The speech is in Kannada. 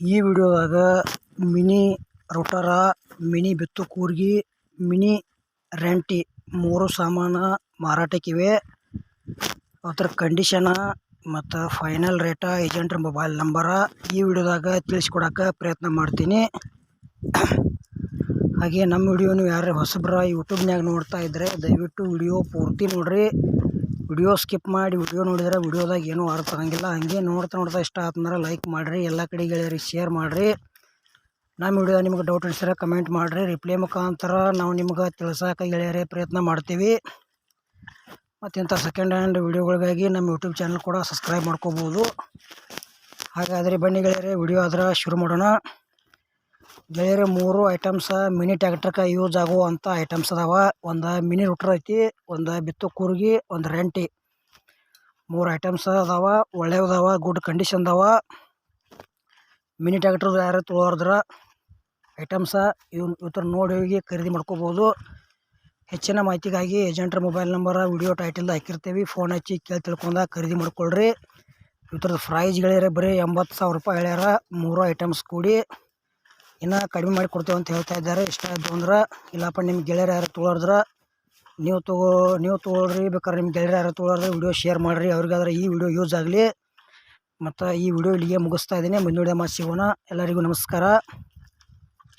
ಈ ವಿಡಿಯೋದಾಗ ಮಿನಿ ರೋಟರ, ಮಿನಿ ಬಿತ್ತು ಕೂರ್ಗಿ, ಮಿನಿ ರೆಂಟಿ ಮೂರು ಸಾಮಾನು ಮಾರಾಟಕ್ಕಿವೆ. ಅದರ ಕಂಡೀಷನ ಮತ್ತು ಫೈನಲ್ ರೇಟ ಏಜೆಂಟ್ರ ಮೊಬೈಲ್ ನಂಬರ ಈ ವಿಡಿಯೋದಾಗ ತಿಳಿಸ್ಕೊಡಕ್ಕೆ ಪ್ರಯತ್ನ ಮಾಡ್ತೀನಿ. ಹಾಗೆ ನಮ್ಮ ವಿಡಿಯೋನು ಯಾರೇ ಹೊಸಬ್ರ ಯೂಟ್ಯೂಬ್ನ್ಯಾಗ ನೋಡ್ತಾ ಇದ್ದರೆ ದಯವಿಟ್ಟು ವಿಡಿಯೋ ಪೂರ್ತಿ ನೋಡಿರಿ. ವಿಡಿಯೋ ಸ್ಕಿಪ್ ಮಾಡಿ ವಿಡಿಯೋ ನೋಡಿದ್ರೆ ವಿಡಿಯೋದಾಗ ಏನೂ ಅರ್ಥ ಆಗಂಗಿಲ್ಲ. ಹಂಗೆ ನೋಡ್ತಾ ನೋಡ್ತಾ ಇಷ್ಟ ಆತಂದ್ರೆ ಲೈಕ್ ಮಾಡಿರಿ, ಎಲ್ಲ ಕಡೆ ಗೆಳೆಯರಿಗೆ ಶೇರ್ ಮಾಡಿರಿ. ನಮ್ಮ ವಿಡಿಯೋ ನಿಮ್ಗೆ ಡೌಟ್ ಅನಿಸಿದ್ರೆ ಕಮೆಂಟ್ ಮಾಡಿರಿ. ರಿಪ್ಲೈ ಮುಖಾಂತರ ನಾವು ನಿಮ್ಗೆ ತಿಳ್ಸೋಕೆ ಗೆಳೆಯರೇ ಪ್ರಯತ್ನ ಮಾಡ್ತೀವಿ. ಮತ್ತು ಇಂಥ ಸೆಕೆಂಡ್ ಹ್ಯಾಂಡ್ ವಿಡಿಯೋಗಳಿಗಾಗಿ ನಮ್ಮ ಯೂಟ್ಯೂಬ್ ಚಾನಲ್ ಕೂಡ ಸಬ್ಸ್ಕ್ರೈಬ್ ಮಾಡ್ಕೋಬೋದು. ಹಾಗಾದರೆ ಬನ್ನಿ ಗೆಳೆಯರೇ, ವಿಡಿಯೋ ಆದ್ರೆ ಶುರು ಮಾಡೋಣ. ಗೆಳೆಯರೇ ಮೂರು ಐಟಮ್ಸ ಮಿನಿ ಟ್ಯಾಕ್ಟ್ರಕ್ಕೆ ಯೂಸ್ ಆಗುವಂಥ ಐಟಮ್ಸ್ ಅದಾವ. ಒಂದು ಮಿನಿ ರೂಟ್ರ್ ಐತಿ, ಒಂದು ಬಿತ್ತು ಕೂರ್ಗಿ, ಒಂದು ರೆಂಟಿ. ಮೂರು ಐಟಮ್ಸ್ ಅದಾವ ಒಳ್ಳೆಯ ಅದಾವ, ಗುಡ್ ಕಂಡೀಷನ್ ಅದಾವ. ಮಿನಿ ಟ್ಯಾಕ್ಟರ್ ಯಾರು ತೊಗೊಳೋದ್ರ ಐಟಮ್ಸ ಇವ್ ಇವ್ರ ನೋಡಿ ಹೋಗಿ ಖರೀದಿ ಮಾಡ್ಕೋಬೋದು. ಹೆಚ್ಚಿನ ಮಾಹಿತಿಗಾಗಿ ಏಜೆಂಟ್ರ ಮೊಬೈಲ್ ನಂಬರ್, ವಿಡಿಯೋ ಟೈಟಲ್ ಹಾಕಿರ್ತೀವಿ. ಫೋನ್ ಹಚ್ಚಿ ಕೇಳಿ ತಿಳ್ಕೊಂಡ ಖರೀದಿ ಮಾಡ್ಕೊಳ್ರಿ. ಇವ್ರದ್ದು ಪ್ರೈಸ್ಗಳಿರ ಬರೀ ಎಂಬತ್ತು ಸಾವಿರ ರೂಪಾಯಿ ಹೇಳ್ಯಾರ. ಮೂರು ಐಟಮ್ಸ್ ಕೂಡಿ ಇನ್ನು ಕಡಿಮೆ ಮಾಡಿ ಕೊಡ್ತೇವೆ ಅಂತ ಹೇಳ್ತಾ ಇದ್ದಾರೆ. ಇಷ್ಟ ಇದ್ದು ಅಂದ್ರೆ ಇಲ್ಲಪ್ಪ ನಿಮ್ಮ ಗೆಳೆಯರು ಯಾರು ತೊಗೊಳೋದ್ರೆ ನೀವು ತಗೋ, ನೀವು ತೊಗೊಳ್ರಿ. ಬೇಕಾದ್ರೆ ನಿಮ್ಮ ಗೆಳೆಯರು ಯಾರು ತೊಗೊಳೋದ್ರೆ ವಿಡಿಯೋ ಶೇರ್ ಮಾಡಿರಿ. ಅವ್ರಿಗಾದ್ರೆ ಈ ವಿಡಿಯೋ ಯೂಸ್ ಆಗಲಿ. ಮತ್ತು ಈ ವಿಡಿಯೋ ಇಲ್ಲಿಗೆ ಮುಗಿಸ್ತಾ ಇದ್ದೀನಿ. ಮುಂದಿನ ವಿಡಿಯೋ ಸಿಗೋಣ. ಎಲ್ಲರಿಗೂ ನಮಸ್ಕಾರ.